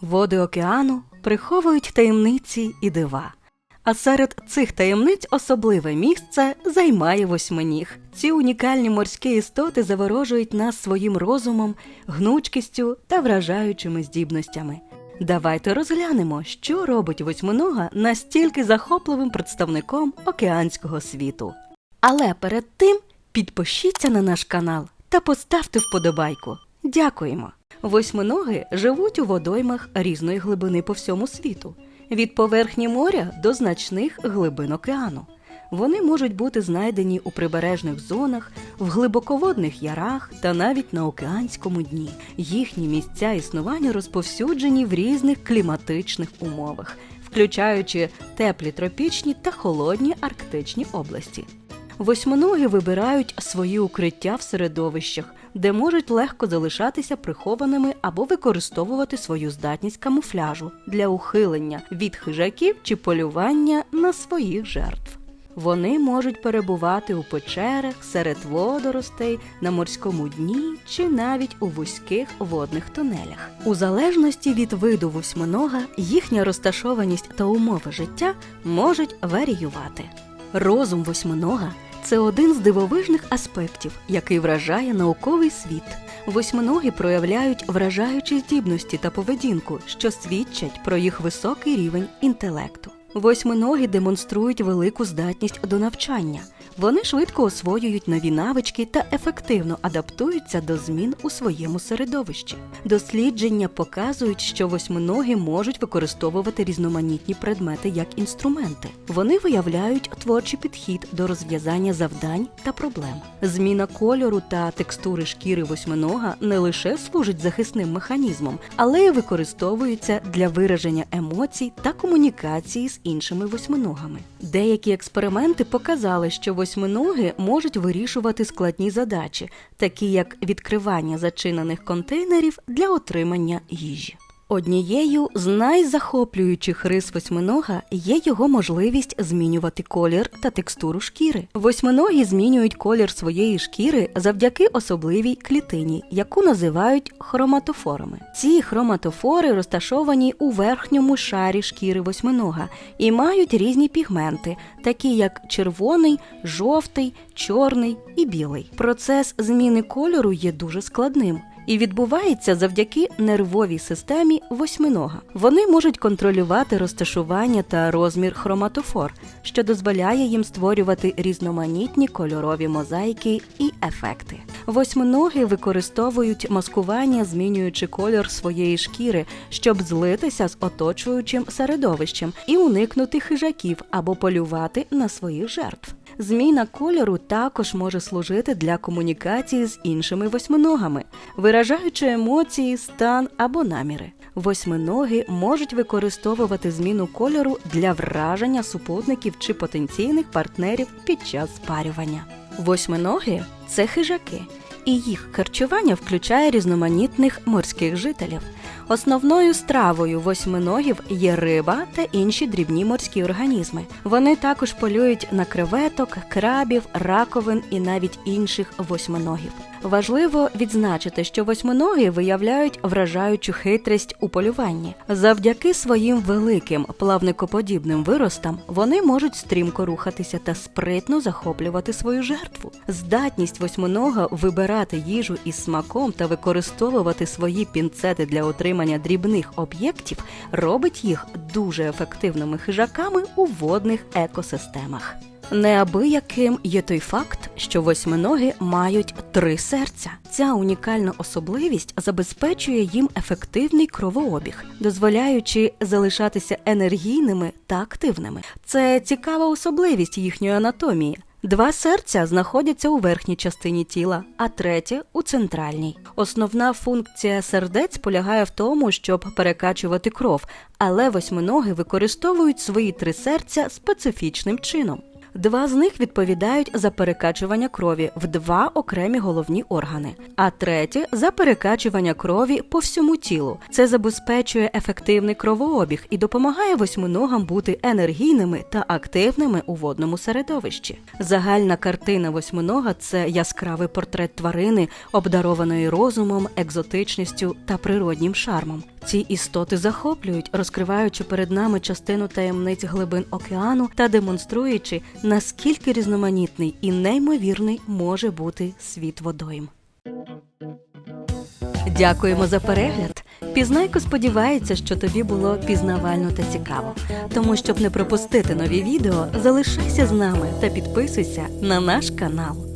Води океану приховують таємниці і дива. А серед цих таємниць особливе місце займає восьминіг. Ці унікальні морські істоти заворожують нас своїм розумом, гнучкістю та вражаючими здібностями. Давайте розглянемо, що робить восьминога настільки захопливим представником океанського світу. Але перед тим підпишіться на наш канал та поставте вподобайку. Дякуємо! Восьминоги живуть у водоймах різної глибини по всьому світу, від поверхні моря до значних глибин океану. Вони можуть бути знайдені у прибережних зонах, в глибоководних ярах та навіть на океанському дні. Їхні місця існування розповсюджені в різних кліматичних умовах, включаючи теплі тропічні та холодні арктичні області. Восьминоги вибирають свої укриття в середовищах, де можуть легко залишатися прихованими або використовувати свою здатність камуфляжу для ухилення від хижаків чи полювання на своїх жертв. Вони можуть перебувати у печерах, серед водоростей, на морському дні чи навіть у вузьких водних тунелях. У залежності від виду восьминога, їхня розташованість та умови життя можуть варіювати. Розум восьминога це один з дивовижних аспектів, який вражає науковий світ. Восьминоги проявляють вражаючі здібності та поведінку, що свідчать про їх високий рівень інтелекту. Восьминоги демонструють велику здатність до навчання. Вони швидко освоюють нові навички та ефективно адаптуються до змін у своєму середовищі. Дослідження показують, що восьминоги можуть використовувати різноманітні предмети як інструменти. Вони виявляють творчий підхід до розв'язання завдань та проблем. Зміна кольору та текстури шкіри восьминога не лише служить захисним механізмом, але й використовується для вираження емоцій та комунікації з іншими восьминогами. Деякі експерименти показали, що восьминоги можуть вирішувати складні задачі, такі як відкривання зачинених контейнерів для отримання їжі. Однією з найзахоплюючих рис восьминога є його можливість змінювати колір та текстуру шкіри. Восьминоги змінюють колір своєї шкіри завдяки особливій клітині, яку називають хроматофорами. Ці хроматофори розташовані у верхньому шарі шкіри восьминога і мають різні пігменти, такі як червоний, жовтий, чорний і білий. Процес зміни кольору є дуже складним і відбувається завдяки нервовій системі восьминога. Вони можуть контролювати розташування та розмір хроматофор, що дозволяє їм створювати різноманітні кольорові мозаїки і ефекти. Восьминоги використовують маскування, змінюючи колір своєї шкіри, щоб злитися з оточуючим середовищем і уникнути хижаків або полювати на своїх жертв. Зміна кольору також може служити для комунікації з іншими восьминогами, виражаючи емоції, стан або наміри. Восьминоги можуть використовувати зміну кольору для враження супутників чи потенційних партнерів під час спарювання. Восьминоги це хижаки, і їх харчування включає різноманітних морських жителів. Основною стравою восьминогів є риба та інші дрібні морські організми. Вони також полюють на креветок, крабів, раковин і навіть інших восьминогів. Важливо відзначити, що восьминоги виявляють вражаючу хитрість у полюванні. Завдяки своїм великим плавникоподібним виростам вони можуть стрімко рухатися та спритно захоплювати свою жертву. Здатність восьминога вибирати їжу із смаком та використовувати свої пінцети для отримання дрібних об'єктів робить їх дуже ефективними хижаками у водних екосистемах. Неабияким є той факт, що восьминоги мають три серця. Ця унікальна особливість забезпечує їм ефективний кровообіг, дозволяючи залишатися енергійними та активними. Це цікава особливість їхньої анатомії. Два серця знаходяться у верхній частині тіла, а третє у центральній. Основна функція сердець полягає в тому, щоб перекачувати кров, але восьминоги використовують свої три серця специфічним чином. Два з них відповідають за перекачування крові в два окремі головні органи, а третє за перекачування крові по всьому тілу. Це забезпечує ефективний кровообіг і допомагає восьминогам бути енергійними та активними у водному середовищі. Загальна картина восьминога це яскравий портрет тварини, обдарованої розумом, екзотичністю та природнім шармом. Ці істоти захоплюють, розкриваючи перед нами частину таємниць глибин океану та демонструючи, наскільки різноманітний і неймовірний може бути світ водойм. Дякуємо за перегляд. Пізнайко сподівається, що тобі було пізнавально та цікаво. Тому, щоб не пропустити нові відео, залишайся з нами та підписуйся на наш канал.